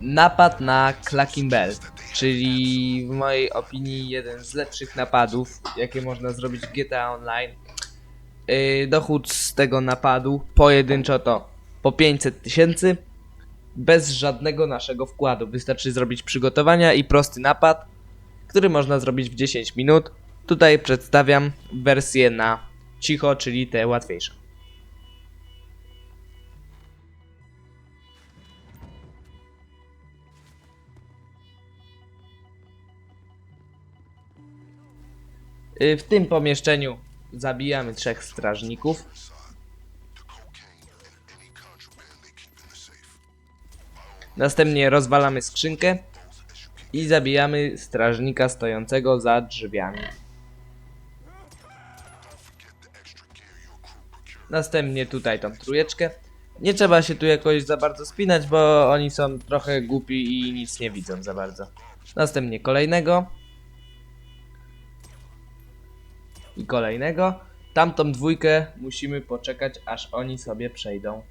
napad na Clacking czyli w mojej opinii jeden z lepszych napadów, jakie można zrobić w GTA Online. Yy, dochód z tego napadu pojedynczo to po 500 tysięcy, bez żadnego naszego wkładu. Wystarczy zrobić przygotowania i prosty napad, który można zrobić w 10 minut. Tutaj przedstawiam wersję na cicho, czyli tę łatwiejszą. W tym pomieszczeniu zabijamy trzech strażników. Następnie rozwalamy skrzynkę i zabijamy strażnika stojącego za drzwiami. Następnie tutaj tą trójeczkę. Nie trzeba się tu jakoś za bardzo spinać, bo oni są trochę głupi i nic nie widzą za bardzo. Następnie kolejnego. Kolejnego. Tamtą dwójkę musimy poczekać, aż oni sobie przejdą.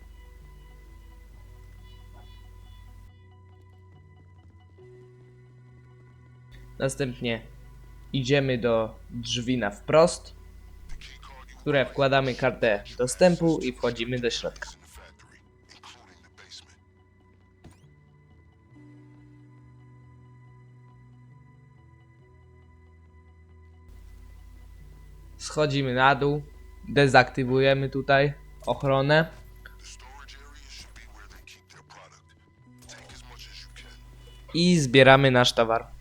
Następnie idziemy do drzwi na wprost, które wkładamy kartę dostępu i wchodzimy do środka. Schodzimy na dół, dezaktywujemy tutaj ochronę. I zbieramy nasz towar.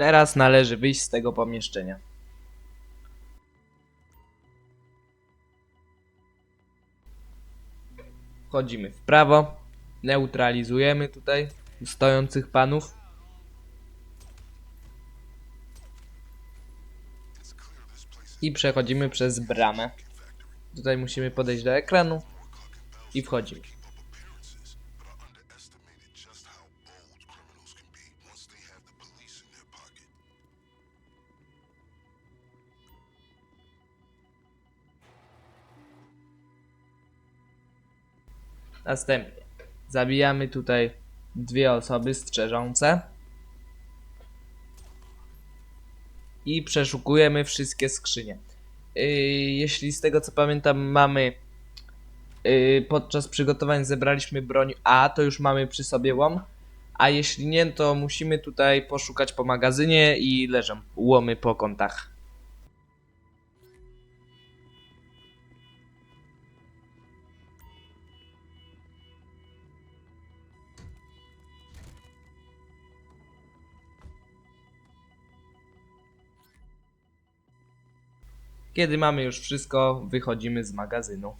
Teraz należy wyjść z tego pomieszczenia. Wchodzimy w prawo, neutralizujemy tutaj stojących panów. I przechodzimy przez bramę. Tutaj musimy podejść do ekranu i wchodzimy. Następnie zabijamy tutaj dwie osoby strzeżące i przeszukujemy wszystkie skrzynie. Yy, jeśli z tego co pamiętam mamy yy, podczas przygotowań zebraliśmy broń A, to już mamy przy sobie łom, a jeśli nie, to musimy tutaj poszukać po magazynie i leżą łomy po kątach. Kiedy mamy już wszystko, wychodzimy z magazynu.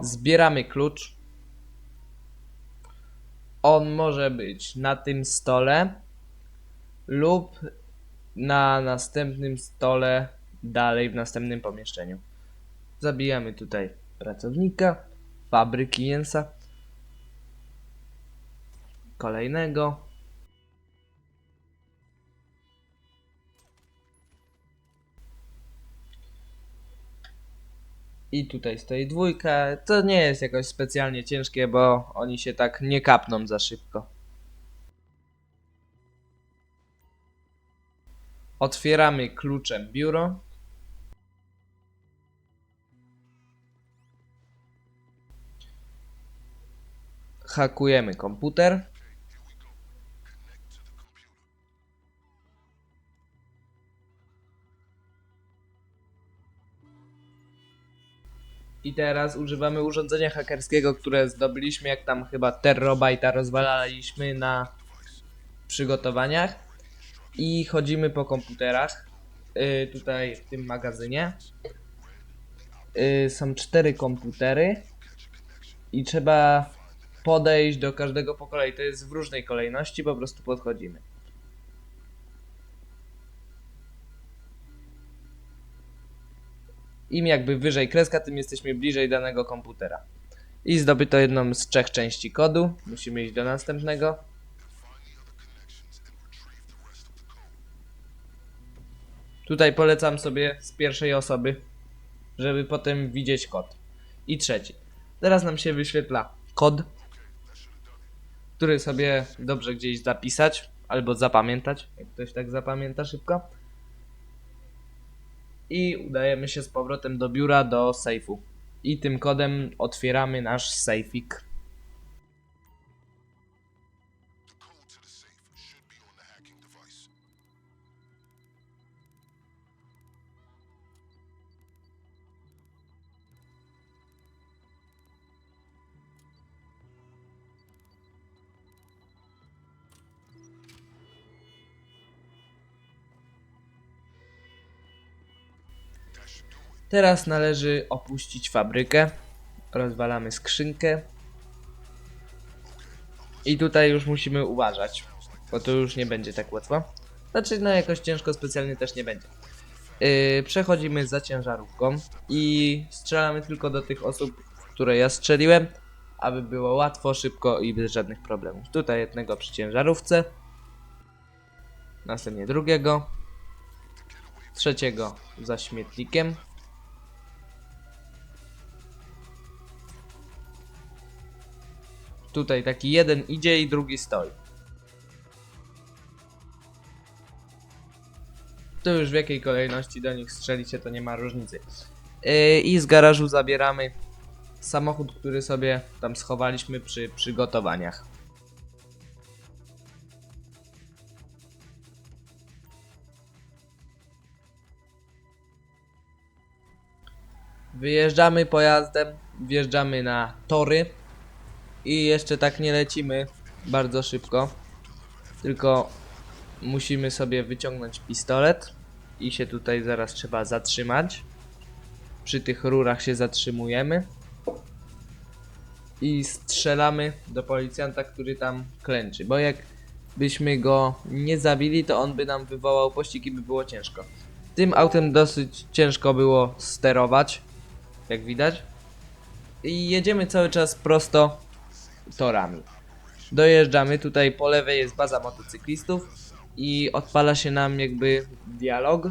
Zbieramy klucz. On może być na tym stole lub na następnym stole dalej w następnym pomieszczeniu. Zabijamy tutaj pracownika fabryki Jensa kolejnego I tutaj stoi dwójka. To nie jest jakoś specjalnie ciężkie, bo oni się tak nie kapną za szybko. Otwieramy kluczem biuro. Hakujemy komputer. I teraz używamy urządzenia hakerskiego, które zdobyliśmy, jak tam chyba terrobajta rozwalaliśmy na przygotowaniach. I chodzimy po komputerach. y, tutaj w tym magazynie. Y, są cztery komputery. I trzeba podejść do każdego po kolei. To jest w różnej kolejności, po prostu podchodzimy. Im jakby wyżej kreska, tym jesteśmy bliżej danego komputera. I zdobyto jedną z trzech części kodu. Musimy iść do następnego. Tutaj polecam sobie z pierwszej osoby, żeby potem widzieć kod. I trzeci. Teraz nam się wyświetla kod, który sobie dobrze gdzieś zapisać albo zapamiętać, jak ktoś tak zapamięta szybko. I udajemy się z powrotem do biura, do sejfu. I tym kodem otwieramy nasz sejfik. Teraz należy opuścić fabrykę. Rozwalamy skrzynkę. I tutaj już musimy uważać, bo to już nie będzie tak łatwo. Znaczy, no jakoś ciężko specjalnie też nie będzie. Yy, przechodzimy za ciężarówką i strzelamy tylko do tych osób, które ja strzeliłem, aby było łatwo, szybko i bez żadnych problemów. Tutaj jednego przy ciężarówce, następnie drugiego, trzeciego za śmietnikiem, Tutaj taki jeden idzie i drugi stoi. To już w jakiej kolejności do nich strzelicie, to nie ma różnicy. Yy, I z garażu zabieramy samochód, który sobie tam schowaliśmy przy przygotowaniach. Wyjeżdżamy pojazdem, wjeżdżamy na tory. I jeszcze tak nie lecimy bardzo szybko. Tylko musimy sobie wyciągnąć pistolet i się tutaj zaraz trzeba zatrzymać. Przy tych rurach się zatrzymujemy. I strzelamy do policjanta, który tam klęczy. Bo jak byśmy go nie zabili, to on by nam wywołał pościg i by było ciężko. Tym autem dosyć ciężko było sterować, jak widać. I jedziemy cały czas prosto torami. Dojeżdżamy, tutaj po lewej jest baza motocyklistów i odpala się nam jakby dialog.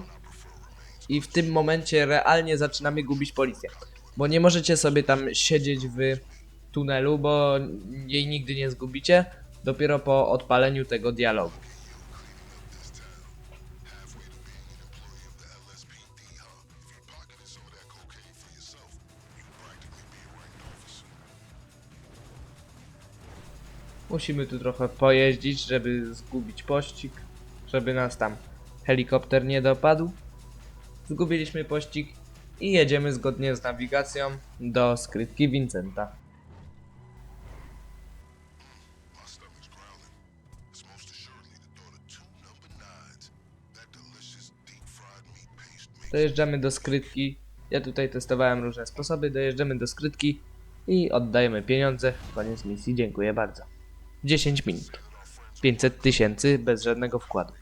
I w tym momencie realnie zaczynamy gubić policję. Bo nie możecie sobie tam siedzieć w tunelu, bo jej nigdy nie zgubicie. Dopiero po odpaleniu tego dialogu. Musimy tu trochę pojeździć, żeby zgubić pościg, żeby nas tam helikopter nie dopadł. Zgubiliśmy pościg i jedziemy zgodnie z nawigacją do skrytki Vincenta. Dojeżdżamy do skrytki. Ja tutaj testowałem różne sposoby. Dojeżdżamy do skrytki i oddajemy pieniądze. Koniec misji, dziękuję bardzo. 10 minut. 500 tysięcy bez żadnego wkładu.